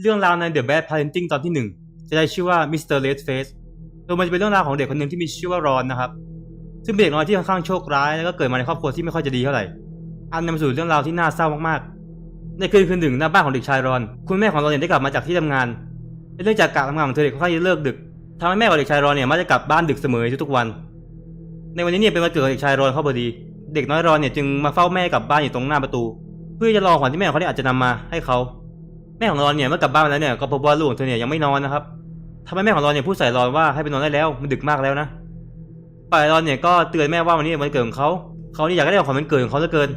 เรื่องราวใน The Bad Parenting ตอนที่หนึ่งจะได้ชื่อว่า Mr. Red Face โดยมันจะเป็นเรื่องราวของเด็กคนหนึ่งที่มีชื่อว่ารอนนะครับ ซึ่งเป็นเด็กน้อยที่ค่อนข้างโชคร้าย แล้วก็เกิดมาในครอบครัวที่ไม่ค่อยจะดีเท่าไหร่ อันนำสู่เรื่องราวที่น่าเศร้ามากๆ ในคืนคืนหนึ่งหน้าบ้านของเด็กชายรอน คุณแม่ของรอนเนี่ยได้กลับมาจากที่ทำงานเนื่องจากการทำงานของเธอเด็กค่อนข้างจะเลิกดึกทำให้แม่ของเด็กชายรอนเนี่ยมักจะกลับบ้านดึกเสมอทุกๆวัน ในวันนี้เนี่ยเป็นวันเกิดของเด็กชายรอนเข้าพอดี เด็กน้อยรอนเนี่ยจึงมาเฝ้าแม่กลับบ้านอยู่ตรงหน้าประตู เพื่อจะรอขวัญที่แม่ของเขาเนี่ยอาจจะนำมาให้เขา แม่ของรอนเนี่ยเมื่อกลับบ้านมาแล้วเนี่ยก็พบว่าลูกของเธอเนี่ยยังไม่นอนนะครับทำให้แม่ของรอนเนี่ยพูดใส่รอนว่าให้ไปนอนได้แล้วมันดึกมากแล้วนะฝ่ายรอนเนี่ยก็เตือนแม่ว่าวันนี้วันเกิดของเขาเขานี่อยากได้ของขวัญวันเกิดของเขาเหลือเกิน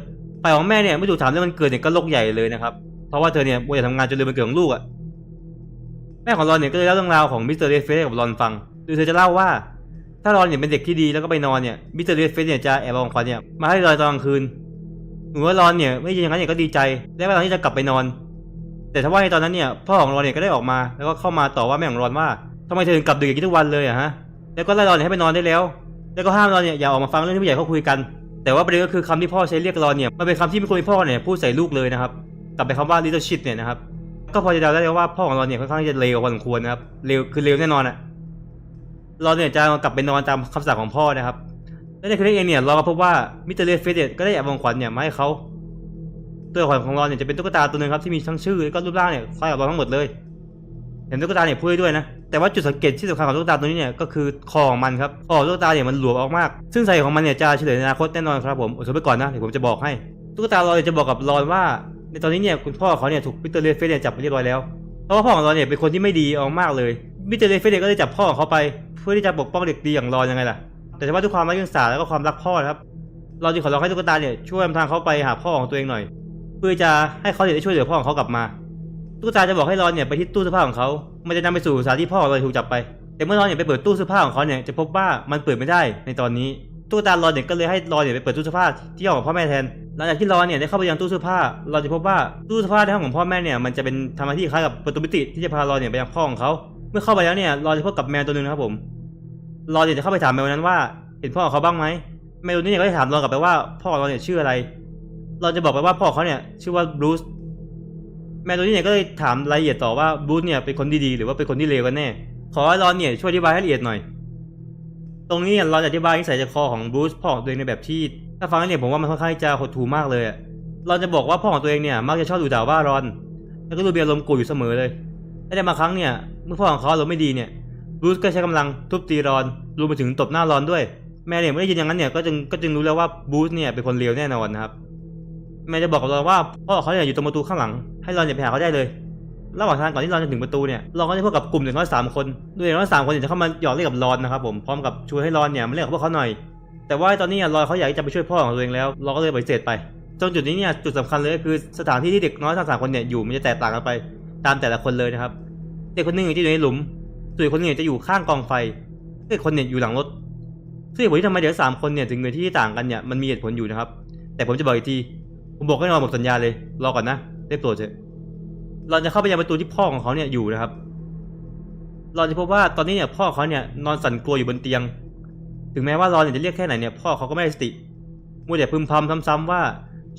ฝ่ายของแม่เนี่ยไม่ถูกถามเรื่องวันเกิดเนี่ยก็โลกใหญ่เลยนะครับเพราะว่าเธอเนี่ยมัวแต่ทำงานจนลืมวันเกิดของลูกอะแม่ของรอนเนี่ยก็เลยเล่าเรื่องราวของมิสเตอร์เรฟเฟสให้กับรอนฟังโดยเธอจะเล่าว่าถ้ารอนเนี่ยเป็นเด็กที่ดีแล้วก็ไปนอนเนี่ยมิสเตอร์เรฟเฟสเนี่ยจะแอบเอาของขวัญเนี่ยมาให้รอนตอนกลางคืนหนูว่ารอนเนี่ยไม่ย่างนั้นเนี่ยก็ดีใจ และเวลาที่จะกลับไปนอน แต่ถ้าว่าในตอนนั้นเนี่ยพ่อของรอนเนี่ยก็ได้ออกมา แล้วก็เข้ามาต่อว่าแม่ของรอนว่าทำไมเธอถึงกลับดึกอย่างนี้ทุกวันเลยอะฮะแล้วก็ไล่รอนเนี่ยให้ไปนอนได้แล้ว แล้วก็ห้ามรอนเนี่ยอย่าออกมาฟังเรื่องที่ผู้ใหญ่เขาคุยกัน แต่ว่าประเด็นก็คือคำที่พ่อใช้เรียกรอนเนี่ยมันเป็นคำที่ไม่ควรให้พ่อเนี่ยพูดใส่ลูกเลยนะครับกลับไปคำว่า little shit เนี่ยนะครับก็พอจะเดาได้เลยว่าพ่อของรอนเนี่ยค่อนข้างจะเลวพอสมควรนะครับเลวคือเลวแน่นอนอะรอนเนี่ยจะกลับไปนอนตามคำสั่งของพ่อนะครับและในคืนนั้นเองเนี่ยรอนก็พบว่ามิสเตอร์เลฟเฟสเนี่ยก็ได้แอบของขวัญเนี่ยมาให้เขา ตัวของของเรอนเนี่ยจะเป็นตุ๊กตาตัวหนึ่งครับที่มีทั้งชื่อแล้วก็รูปร่างเนี่ยคล้ายกับเรอนทั้งหมดเลยเห็นตุ๊กตาเนี่ยพูดด้วยนะแต่ว่าจุดสังเกตที่สำคัญของตุ๊กตาตัวนี้เนี่ยก็คือคอของมันครับคอตุ๊กตาเนี่ยมันหลวมออกมาก ซึ่งสาเหตุของมันเนี่ยจะเฉลยในอนาคตแน่นอนครับผมอดทนไปก่อนนะเดี๋ยวผมจะบอกให้ตุ๊กตารอยจะบอกกับรอนว่า ในตอนนี้เนี่ยคุณพ่อเขาเนี่ยถูกมิสเตอร์เลฟเฟสเนี่ยจับไปเรียบร้อยแล้วเพราะว่าพ่อของรอนเนี่ยเป็นคนที่ไม่ดีออกมากเลยมิสเตอร์เลฟเฟสเนี่ยก็เลยจับพ่อของเขาไปเพื่อที่จะปกป้องเด็กดีอย่างรอนยังไงล่ะ แต่ว่าด้วยความร้เดียงสาแล้วก็ความรักพ่อครับรอนจึงขอร้องให้ตุ๊กตาเนี่ยช่วยนำทางเขาไปหาพ่อของตัวเองหน่อย เพื่อจะให้เขาเนี่ยได้ช่วยเหลือพ่อของเขากลับมา ตุ๊กตาจะบอกให้รอนเนี่ยไปที่ตู้เสื้อผ้าของเขามันจะนำไปสู่สถานที่พ่อของเราถูกจับไป แต่เมื่อรอนเนี่ยไปเปิดตู้เสื้อผ้าของเขาเนี่ยจะพบว่ามันเปิดไม่ได้ในตอนนี้ตุ๊กตารอนเนี่ยก็เลยให้รอนเนี่ยไปเปิดตู้เสื้อผ้าที่ห้องของพ่อแม่แทนหลังจากที่รอนเนี่ยได้เข้าไปยังตู้เสื้อผ้า เราจะพบว่าตู้เสื้อผ้าในห้องของพ่อแม่เนี่ยมันจะเป็นทำหน้าที่คล้ายกับประตูมิติที่จะพารอนเนี่ยไปยังพ่อของเขาเมื่อเข้าไปแล้วเนี่ยรอนจะพบกับแมวตัวหนึ่งครับผมรอนเนี่ยจะเข้าไปถามแมวนั้นว่า เห็นพ่อของเขาบ้างไหมแมวตัวนี้เนี่ยก็จะถามรอนกลับไปว่าพ่อของรอนเนี่ยชื่ออะไร เรอนจะบอกไปว่าพ่อเขาเนี่ยชื่อว่าบรูซแมวตัวนี้เนี่ยก็เลยถามรายละเอียดต่อว่าบรูซเนี่ยเป็นคนดีๆหรือว่าเป็นคนที่เลวกันแน่ ขอให้รอนเนี่ยช่วยอธิบายให้ละเอียดหน่อย ตรงนี้เนี่ยเราจะอธิบายนิสัยใจคอของบรูซพ่อของตัวเองในแบบที่ถ้าฟังแล้วเนี่ยผมว่ามันค่อนข้างจะหดหู่มากเลยเราจะบอกว่าพ่อของตัวเองเนี่ยมักจะชอบดูด่าว่ารอน แล้วก็ดูเบียร์ลมกรธอยู่เสมอเลยและในบางครั้งเนี่ยเมื่อพ่อของเขาอารมณ์ไม่ดีเนี่ยบรูซก็ใช้กำลังทุบตีรอนรวมไปถึงตบหน้ารอนด้วย แม่เนี่ยไม่ได้ยินอย่างนั้นเนี่ยก็จึงก็จึงรู้แล้วว่าบรูซเนี่ยเป็นคนเลวแน่นอนนะครับ แม่จะบอกกับเราว่าพ่อเขาเนี่ยอยู่ตรงประตูข้างหลัง ให้รอนเนี่ยไปหาเขาได้เลย ระหว่างทางก่อนที่รอนจะถึงประตูเนี่ยรอนก็จะพบกับกลุ่มเด็กน้อยสามคนโดยเด็กน้อยสามคนเนี่ยจะเข้ามาหยอกเล่นกับรอนนะครับผมพร้อมกับชวนให้รอนเนี่ยมาเล่นกับพวกเขาหน่อย แต่ว่าตอนนี้รอนเขาอยากจะไปช่วยพ่อของตัวเองแล้วรอนก็เลยปฏิเสธไปตรงจุดนี้เนี่ยจุดสำคัญเลยก็คือสถานที่ที่เด็กน้อยทั้งสามคนเนี่ยอยู่มันจะแตกต่างกันไป ตามแต่ละคนเลยนะครับ เด็กคนหนึงอยู่ที่อยู่ในหลุมส่วนอีกคนหนึงเนี่ยจะอยู่ข้างกองไฟเด็กคนเนี่ยอยู่หลังรถซึ่งเหตุผลที่ทำไมเด็กสามคนเนี่ยถึงในที่ที่ต่างกันเนี่ยมันมีเหตุผลอยู่นะครับ แต่ผมจะบอกอีกที ผมบอกให้นอนหมดสัญญาเลย รอก่อนนะได้โปรดเถอะเราจะเข้าไปยังประตูที่พ่อของเขาเนี่ยอยู่นะครับ เราจะพบว่าตอนนี้เนี่ยพ่อเขาเนี่ยนอนสั่นกลัวอยู่บนเตียง ถึงแม้ว่ารอนเนี่ยจะเรียกแค่ไหนเนี่ยพ่อเขาก็ไม่ได้สติมัวแต่พึมพำซ้ำๆว่า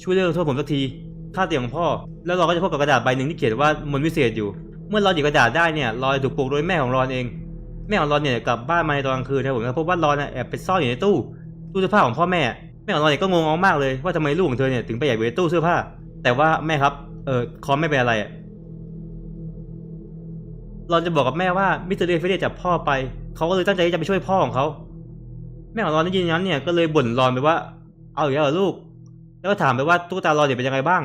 ช่วยเลิกโทษผมสักทีค่าเตียงของพ่อ แล้วเราก็จะพบกับกระดาษใบหนึ่งที่เขียนว่ามนต์วิเศษอยู่ เมื่อรอนหยิบกระดาษได้เนี่ยรอนถูกปลุกโดยแม่ของรอนเอง แม่ของรอนเนี่ยกลับบ้านมาในตอนกลางคืนนะผมแล้วพบว่ารอนน่ะแอบไปซ่อนอยู่ในตู้ตู้เสื้อผ้าของพ่อแม่ แม่ของรอนเนี่ยก็งงมากเลยว่าทำไมลูกของเธอเนี่ยถึงไปแอบอยู่ในตู้เสื้อผ้า แต่ว่าแม่ครับเออคอมไม่เป็นอะไรอะรอนจะบอกกับแม่ว่ามิสเตอร์เดฟเฟสจับพ่อไปเขาก็เลยตั้งใจจะไปช่วยพ่อของเขาแม่ของรอนได้ยินนั้นเนี่ยก็เลยบ่นรอนไปว่าเอาอย่างนี้เหรอลูก แล้วก็ถามไปว่าตุ๊กตารอนเนี่ยเป็นยังไงบ้าง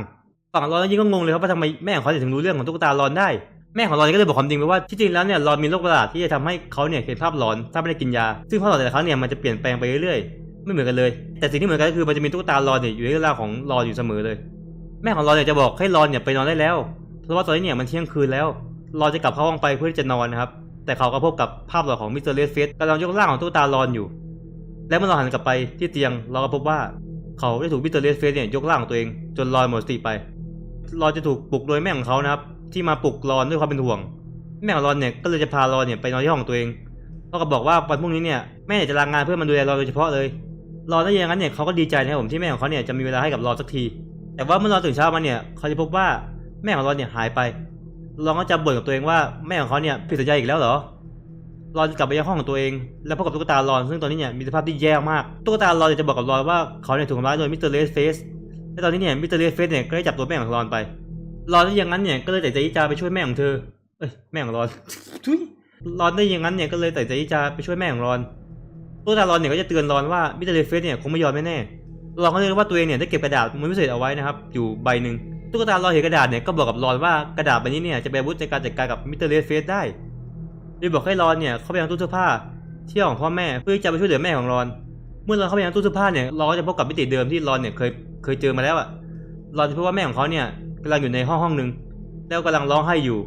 ฝั่งรอนยิ่งก็งงเลยครับว่าทำไมแม่ของเขาถึงรู้เรื่องของตุ๊กตารอนได้แม่ของรอนก็เลยบอกความจริงไปว่าที่จริงแล้วเนี่ยรอนมีโรคประหลาดที่จะทำให้เขาเนี่ยเห็นภาพหลอนถ้าไม่ได้กินยา ซึ่งภาพหลอนแต่ละครั้งเนี่ยมันจะเปลี่ยนแปลงไปเรื่อย ไม่เหมือนกันเลย แต่สิ่งที่เหมือนกันก็คือมันจะมีตุ๊กตารอนเนี่ยอยู่ในเรื่องราวของรอนอยู่เสมอเลย แม่ของรอนเนี่ยจะบอกให้รอนเนี่ยไปนอนได้แล้ว เพราะว่าตอนนี้เนี่ยมันเที่ยงคืนแล้ว รอนจะกลับเข้าห้องไปเพื่อที่จะนอนนะครับ แต่เขาก็พบกับภาพหลอนของมิสเตอร์เลสเฟสกำลังยกร่างของตุ๊กตารอนอยู่ และเมื่อเราหันกลับไปที่เตียง เราก็พบว่าเขาได้ถูกมิสเตอร์เลสเฟสเนี่ยยกร่างของตัวเอง จนรอนหมดสติไป รอนจะถูกปลุกโดยแม่ของเขานะครับ ที่มาปลุกรอนด้วยความเป็นห่วง แม่ของรอนเนี่ยก็เลยจะพารอนเนี่ยไปนอนที่ห้องตัวเองเขาก็บอกว่าวันพรุ่งนี้เนี่ยแม่จะลางงานเพื่อมาดูแลรอนโดยเฉพาะเลย รอได้ย่างนั้นเนี่ยเขาก็ดีใจนะครับผมที่แม่ของเขาเนี่ยจะมีเวลาให้กับรอสักที แต่ว่าเมื่อรอตื่นเช้ามาเนี่ยเขาจะพบว่าแม่ของรอเนี่ยหายไปรอนก็จะบ่นกับตัวเองว่าแม่ของเขาเนี่ยผิดสัญญาอีกแล้วเหรอรอนจะกลับไปยังห้องของตัวเอง แล้วพบกับตุ๊กตารอนซึ่งตอนนี้เนี่ยมีสภาพที่แย่มากตุ๊กตารอนจะบอกกับรอนว่าเขาเนี่ยถูกทำร้ายโดยมิสเตอร์เลสเฟสและตอนนี้เนี่ยมิสเตอร์เลสเฟสเนี่ยก็ได้จับตัวแม่ของรอนไปรอนได้ย่างนั้นเนี่ยก็เลยตัดใจจะไปช่วยแม่ของเธอเอ้ยแม่ของรอนทุยรอนได้ย่างนั้นเนี่ยก็เลยตัดใจจะไปช่วยแม่ของรอน ตุ๊กตารอนเนี่ยก็จะเตือนรอนว่ามิสเตอร์เลเฟสเนี่ยคงไม่ยอมแน่ๆรอนก็เลยรู้ว่าตัวเองเนี่ยได้เก็บกระดาษมือพิเศษเอาไว้นะครับอยู่ใบหนึ่งตุ๊กตารอนเห็นกระดาษเนี่ยก็บอกกับรอนว่ากระดาษใบนี้เนี่ยจะเป็นอาวุธในการจัดการกับมิสเตอร์เลเฟสได้โดยบอกให้รอนเนี่ยเข้าไปยังตู้เสื้อผ้าที่ของพ่อแม่เพื่อจะไปช่วยเหลือแม่ของรอน เมื่อรอนเข้าไปยังตู้เสื้อผ้าเนี่ยรอนก็จะพบกับมิติเดิมที่รอนเนี่ยเคยเคยเจอมาแล้วอะรอนจะพบว่าแม่ของเขาเนี่ยกำลังอยู่ในห้องห้องหนึ่งแล้วกำลังร้องไห้อยู่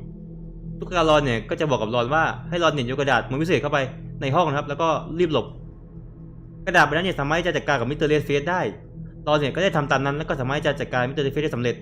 ตุ๊กตารอนเนี่ยก็จะบอกกับรอนว่าให้รอนเนี่ยยนกระดาษมือพิเศษเข้าไปในห้องนะครับ แล้วก็รีบหลบ กระดาษใบนั้นเนี่ยสามารถจะจัดการกับมิสเตอร์เลสเฟสได้รอนเนี่ยก็ได้ทำตามนั้นแล้วก็สามารถจะจัดการมิสเตอร์เลสเฟสได้สำเร็จ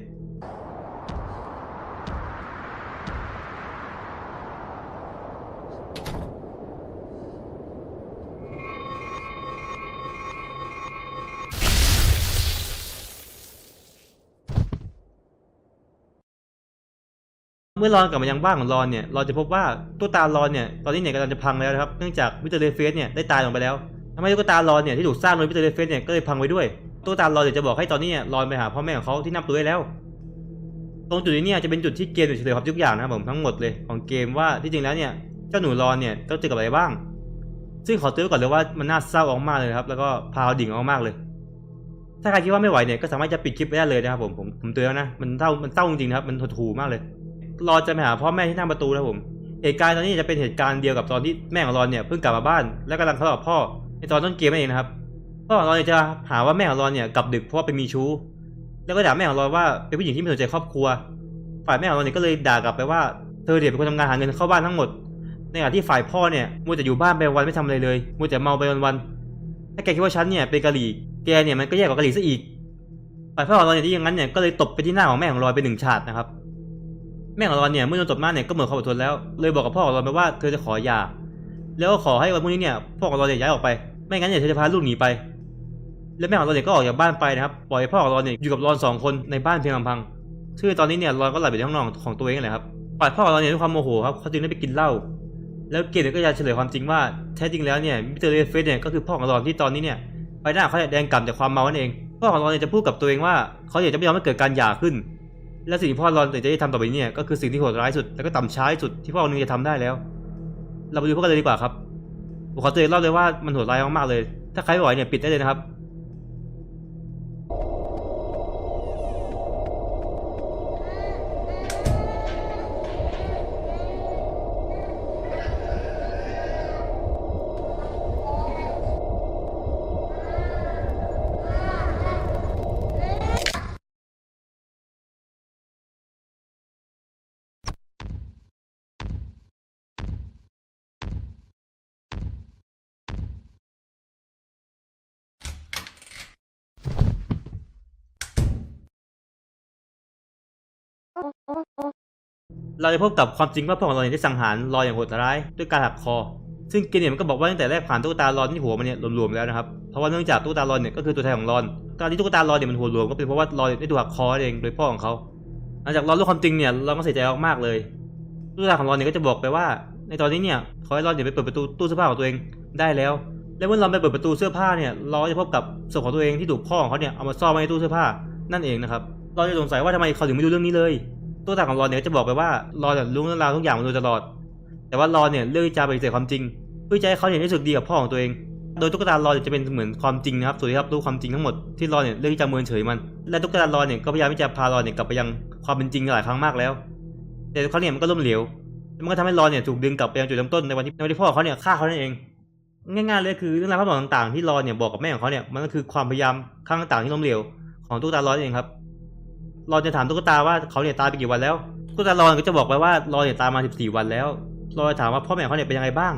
เมื่อรอนกลับมายังบ้านของรอนเนี่ยรอนจะพบว่าตุ๊กตารอนเนี่ยตอนนี้เนี่ยกำลังจะพังแล้วนะครับเนื่องจากมิสเตอร์เลสเฟสเนี่ยได้ตายลงไปแล้ว ทำให้ตุ๊กตารอนเนี่ยที่ถูกสร้างโดยมิสเตอร์เลสเฟสเนี่ยก็เลยพังไปด้วยตุ๊กตารอนเนี่ยวจะบอกให้ตอนนี้เนี่ยรอนไปหาพ่อแม่ของเขาที่นับตัวได้แล้ว ตรงจุดนี้เนี่ยจะเป็นจุดที่เกมจะเฉลยความทุกอย่างนะผมทั้งหมดเลยของเกมว่าที่จริงแล้วเนี่ยเจ้าหนูรอนเนี่ยต้องเจอกับอะไรบ้าง ซึ่งขอเตือนก่อนเลยว่ามันน่าเศร้าออกมากเลยครับแล้วก็พาวดิ่งออกมากเลย ถ้าใครคิดว่าไม่ไหวเนี่ยก็สามารถจะปิดคลิปไปได้เลยนะครับผมผมผมเตือนแล้วนะมันเศร้ามันเศร้าจริงๆครับมันหดหู่มากเลยรอจะไปหาพ่อแม่ที่หน้าประตูนะผมเหตุการณ์ตอนนี้จะเป็นเหตุการณ์เดียวกับตอนที่แม่ของรอนเนี่ยเพิ่งกลับมาบ้าน และกำลังทะเลาะกับพ่อ ในตอนต้นเกมนั่นเองนะครับพ่อของรอนเนี่ยจะหาว่าแม่ของรอนเนี่ยกลับดึกเพราะว่าไปมีชู้ แล้วก็ด่าแม่ของรอนว่าเป็นผู้หญิงที่ไม่สนใจครอบครัว ฝ่ายแม่ของรอนเนี่ยก็เลยด่ากลับไปว่าเธอเนี่ยวเป็นคนทำงานหาเงินเข้าบ้านทั้งหมด ในขณะที่ฝ่ายพ่อเนี่ยมัวแต่อยู่บ้านไปวันไม่ทำอะไรเลยมัวแต่เมาไปวันๆถ้าแกคิดว่าฉันเนี่ยเป็นกะหรี่แกเนี่ยมันก็แย่กว่ากะหรี่ซะอีกฝ่ายพ่อของรอนเนี่ยที่อย่างนั้นเนี่ยก็เลยตบไปที่หน้าของแม่ของรอนไปหนึ่งฉาดนะครับแม่ของรอนเนี่ยเมื่อโดนตบหน้าเนี่ยก็เหมือนความอดทนแล้วเลยบอกกับพ่อของรอนไปว่าเธอจะขอหย่าแล้วก็ขอให้วันพรุ่งนี้เนี่ยพ่อของรอนเนี่ยย้ายออกไป ไม่งั้นเนี่ยเธอจะพาลูกหนีไป และแม่ของรอนเนี่ยก็ออกจากบ้านไปนะครับปล่อยพ่อของรอนเนี่ยอยู่กับรอนสองคนในบ้านเพียงลำพังซึ่งตอนนี้เนี่ยรอนก็หลับอยู่ในห้องนอนของตัวเองนั่นแหละครับฝ่ายพ่อของรอนเนี่ยด้วยความโมโหครับเขาจึงได้ไปกินเหล้าแล้วเกมเนี่ยก็จะเฉลยความจริงว่าแท้จริงแล้วเนี่ยมิสเตอร์เลฟเฟสเนี่ยก็คือพ่อของรอนที่ตอนนี้เนี่ยใบหน้าเขาแดงกล่ำจากความเมานั่นเองพ่อของรอนเนี่ยจะพูดกับตัวเองว่าเขาอยากจะไม่ยอมให้เกิดการหย่าขึ้น และสิ่งที่พ่อรอนจะได้ทำต่อไปนี้เนี่ยก็คือสิ่งที่โหดร้ายสุดและก็ต่ำช้าที่สุดที่พ่อคนนึงจะทำได้แล้ว เราไปดูพวกกันเลยดีกว่าครับ ผมขอเตือนรอบเลยว่ามันโหดร้ายมากๆเลย ถ้าใครไม่ไหวเนี่ยปิดได้เลยนะครับ เราจะพบกับความจริงว่าพ่อของเราเนี่ยได้สังหารรออย่างโหดร้ายด้วยการหักคอ ซึ่งเกมเนี่ยมันก็บอกว่าตั้งแต่แรกผ่านตุ๊กตารอนที่หัวมันเนี่ยรวมๆแล้วนะครับ เพราะว่าเนื่องจากตุ๊กตารอนเนี่ยก็คือตัวแทนของรอน การที่ตุ๊กตารอนเนี่ยมันหัวรวมก็เป็นเพราะว่ารอนได้ถูกหักคอเองโดยพ่อของเขาหลังจากรอนรู้ความจริงเนี่ยรอนก็เสียใจมากๆเลยตุ๊กตาของรอนเนี่ยก็จะบอกไปว่า ในตอนนี้เนี่ยขอให้รอนเนี่ยไปเปิดประตูตู้เสื้อผ้าของตัวเองได้แล้ว และเมื่อรอนไปเปิดประตูเสื้อผ้าเนี่ยรอนจะพบกับศพของตัวเองที่ถูกพ่อของเขาเนี่ยเอามาซ่อนไว้ในตู้เสื้อผ้านั่นเองนะครับรอนจะสงสัยว่าทำไมเขาถึงไม่รู้เรื่องนี้เลย ตัวตาของรอนเนี่ยจะบอกไปว่ารอนเนี่ยรู้เรื่องราวทุกอย่างมาโดยตลอด แต่ว่ารอนเนี่ยเลือกที่จะปฏิเสธความจริง เพื่อจะให้เขาเนี่ยรู้สึกดีกับพ่อของตัวเอง โดยตุ๊กตารอนจะเป็นเหมือนความจริงนะครับส่วนที่รับรู้ความจริงทั้งหมดที่รอนเนี่ยเลือกที่จะเมินเฉยมัน และตุ๊กตารอนเนี่ยก็พยายามที่จะพารอนเนี่ยกลับไปยังความเป็นจริงหลายครั้งมากแล้ว แต่ทุกครั้งเนี่ยมันก็ล้มเหลว มันก็ทำให้รอนเนี่ยถูกดึงกลับไปยังจุดเริ่มต้นในวันที่ในวันที่พ่อของเขาเนี่ยฆ่าเขานั่นเองง่ายๆเลยคือเรื่องราวทั้งหมดต่างๆที่รอนเนี่ยบอกกับแม่ของเขาเนี่ยมันก็คือความพยายามครั้งต่างที่ล้มเหลวของตุ๊กตารอนเองครับ รอนจะถามตุ๊กตาว่าเขาเนี่ยตายไปกี่วันแล้วตุ๊กตารอนก็จะบอกไปว่ารอนเนี่ยตายมา 14 วันแล้วรอนจะถามว่าพ่อแม่เขาเนี่ยเป็นยังไงบ้าง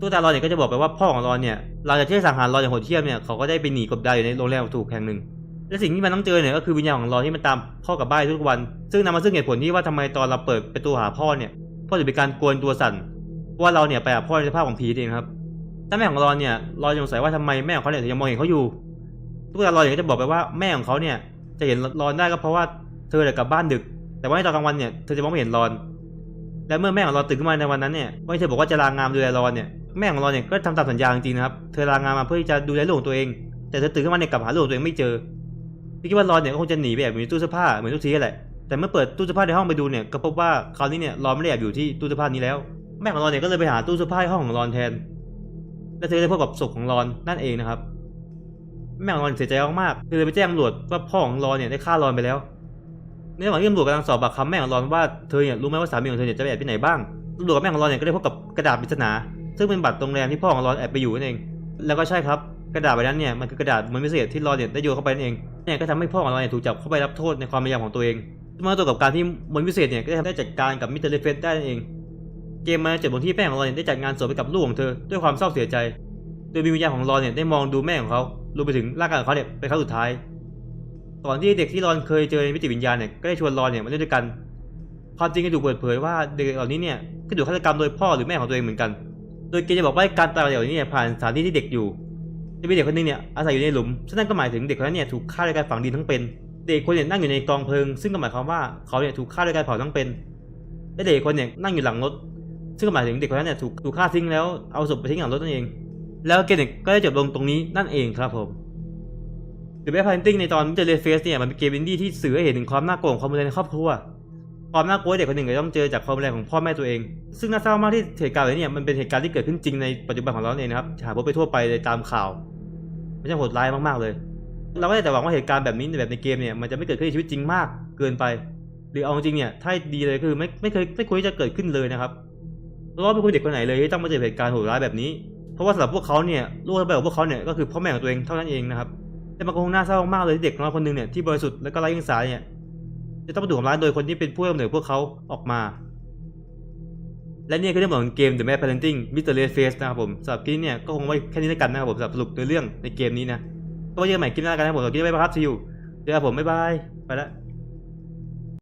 ตุ๊กตารอนเนี่ยก็จะบอกไปว่าพ่อของรอนเนี่ยหลังจากที่สังหารรอนอย่างโหดเหี้ยมเนี่ยเขาก็ได้ไปหนีกบดานอยู่ในโรงแรมถูกแห่งหนึ่งและสิ่งที่มันต้องเจอเนี่ยก็คือวิญญาณของรอนที่มันตามพ่อกลับบ้านทุกวัน ซึ่งนำมาซึ่งเหตุผลที่ว่าทำไมตอนเราเปิดประตูหาพ่อเนี่ยพ่อถึงเป็นการกวนตัวสั่นว่าเราเนี่ยไปหาพ่อในสภาพของผีเองครับแต่แม่ของรอนเนี่ยรอนสงสัยว่าทำไมแม่ของเขาเนี่ยถึงยังมองเห็นเขาอยู่ตุ๊กตารอนเนี่ยก็จะบอกไปว่าแม่ของเขาเนี่ย จะเห็นรอนได้ก็เพราะว่าเธอเนี่ยกลับบ้านดึก แต่ว่าในตอนกลางวันเนี่ยเธอจะมองไม่เห็นรอน และเมื่อแม่ของรอนตื่นขึ้นมาในวันนั้นเนี่ยวันที่เธอบอกว่าจะลางานดูแลรอนเนี่ยแม่ของรอนเนี่ยก็ทำตามสัญญาจริงๆนะครับเธอลางานมาเพื่อที่จะดูแลลูกของตัวเอง แต่เธอตื่นขึ้นมาเนี่ยกลับหาลูกของตัวเองไม่เจอพี่คิดว่ารอนเนี่ยก็คงจะหนีไปแอบอยู่ในตู้เสื้อผ้าเหมือนทุกทีแหละแต่เมื่อเปิดตู้เสื้อผ้าในห้องไปดูเนี่ยก็พบว่าคราวนี้เนี่ยรอนไม่ได้แอบอยู่ที่ตู้เสื้อผ้านี้แล้ว แม่ของรอนเนี่ยก็เลยไปหาตู้เสื้อผ้าในห้องของรอนแทนและเธอได้พบกับศพของรอนนั่นเองนะครับ แม่ของรอนเสียใจมากๆเธอเลยไปแจ้งตำรวจว่าพ่อของรอนเนี่ยได้ฆ่ารอนไปแล้ว ในระหว่างที่ตำรวจกำลังสอบปากคำแม่ของรอนว่าเธอเนี่ยรู้ไหมว่าสามีของเธอเนี่ยจะไปแอบที่ไหนบ้างตำรวจกับแม่ของรอนเนี่ยก็ได้พบกับกระดาษปริศนา ซึ่งเป็นบัตรโรงแรมที่พ่อของรอนแอบไปอยู่นั่นเอง แล้วก็ใช่ครับกระดาษใบนั้นเนี่ยมันคือกระดาษมวลพิเศษที่รอนเนี่ยได้โยนเข้าไปนั่นเองเนี่ยก็ทำให้พ่อของรอนเนี่ยถูกจับเข้าไปรับโทษในความพยายามของตัวเองเมื่อตัวกับการที่มวลพิเศษเนี่ยก็ได้จัดการกับมิสเตอร์เลเฟสได้นั่นเอง เกมมาจบบนที่แม่ของรอนเนี่ยได้จัดงานศพไปกับลูกของเธอด้วยความเศร้าเสียใจ โดยวิญญาณของรอนเนี่ยได้มองดูแม่ของเขา รวมไปถึงร่างกายของเขาเนี่ยเป็นครั้งสุดท้ายก่อนที่เด็กที่รอนเคยเจอในมิติวิญญาณเนี่ยก็ได้ชวนรอนเนี่ยมาเล่นด้วยกันความจริงก็ถูกเปิดเผยว่าเด็กเหล่านี้เนี่ยก็ถูกฆาตกรรมโดยพ่อหรือแม่ของตัวเองเหมือนกัน โดยเกมจะบอกว่าการตายของเด็กเหล่านี้เนี่ยผ่านสถานที่ที่เด็กอยู่จะมีเด็กคนหนึงเนี่ยอาศัยอยู่ในหลุมซึ่งนั่นก็หมายถึงเด็กคนนั้นเนี่ยถูกฆ่าด้วยการฝังดินทั้งเป็น เด็กคนเนี่ยนั่งอยู่ในกองเพลิง ซึ่งก็หมายความว่าเขาเนี่ยถูกฆ่าด้วยการเผาทั้งเป็นและเด็กคนเนี่ยนั่งอยู่หลังรถ ซึ่งก็หมายถึงเด็กคนนั้นเนี่ยถูกถูกฆ่าทิ้งแล้วเอาศพไปทิ้งหลังรถนั่นเอง แล้วเกมเนี่ยก็ได้จบลงตรงนี้นั่นเองครับผม The Bad Parenting ในตอนมิเตอร์เลเฟสเนี่ยมันเป็นเกมอินดี้ที่สื่อให้เห็นถึงความน่ากลัวของความรุนแรงในครอบครัวความน่ากลัวเด็กคนหนึ่งจะต้องเจอจากความรุนแรงของพ่อแม่ตัวเอง ซึ่งน่าเศร้ามากที่เหตุการณ์เหล่านี้เนี่ยมันเป็นเหตุการณ์ที่เกิดขึ้นจริงในปัจจุบันของเราเองนะครับหาพบไปทั่วไปเลยตามข่าวไม่ใช่โหดร้ายมากๆเลย เราก็ได้แต่หวังว่าเหตุการณ์แบบนี้แบบในเกมเนี่ยมันจะไม่เกิดขึ้นในชีวิตจริงมากเกินไป หรือเอาจริงเนี่ยถ้าดีเลยคือไม่ไม่เคยไม่ควรที่จะเกิดขึ้นเลยนะครับเราะว่าไม่ควรเด็กคนไหนเลยที่ต้องมาเจอเหตุการณ์โหดร้ายแบบนี้ เพราะว่าสำหรับพวกเขาเนี่ยลูกทั้งใบของพวกเขาเนี่ยก็คือพ่อแม่ของตัวเองเท่านั้นเองนะครับแต่มันคงน่าเศร้ามากเลยที่เด็กน้อยคนหนึ่งเนี่ยที่บริสุทธิ์และก็ไร้เดียงสาเนี่ยจะต้องมาถูกทำร้ายโดยคนที่เป็นผู้กำเนิดพวกเขาออกมา และนี่ยก็เรื่องของเกม The Mad Parenting Mr. Red Face นะครับผมสำหรับคลิปเนี่ยก็คงไว้แค่นี้แล้วกันนะครับผมสำหรับสรุปในเรื่องในเกมนี้นะก็ไว้เจอกันใหม่คลิปหน้ากันนะครับผมสำหรับคลิปนี้บ๊ายบายครับ see you เจอกันผมบ๊ายบายไปละ